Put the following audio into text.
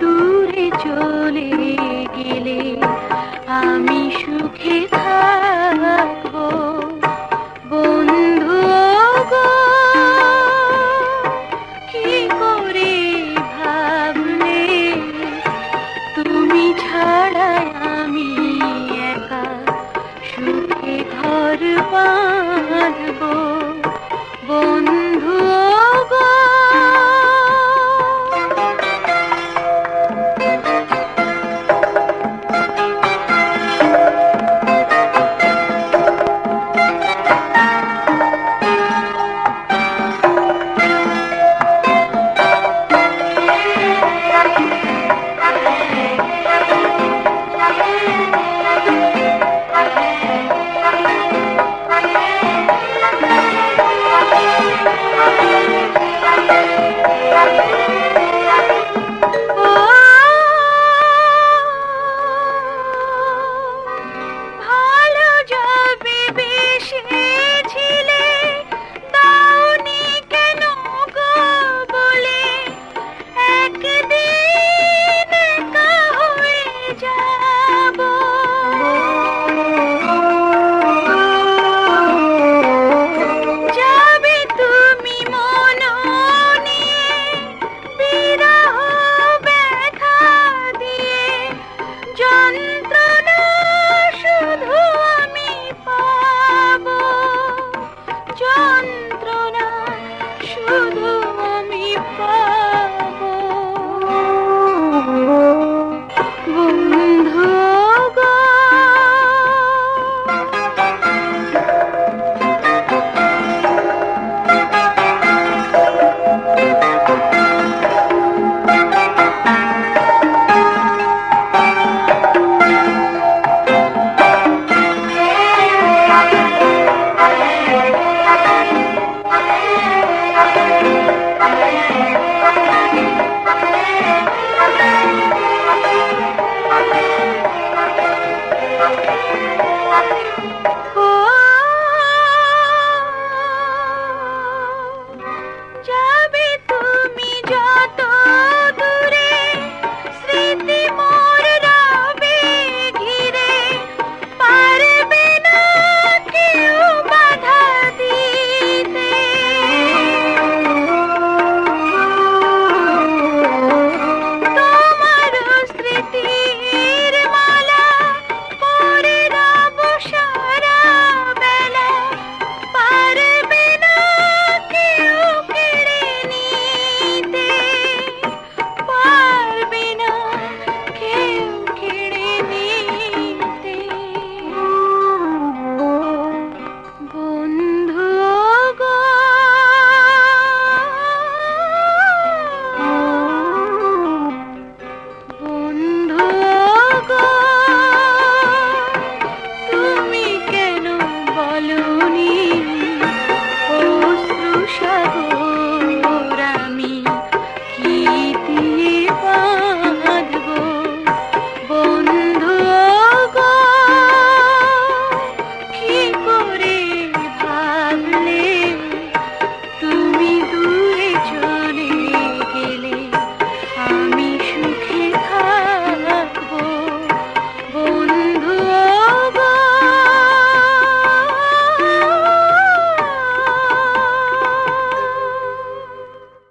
দূরে চলে গেলে আমি সুখে থাক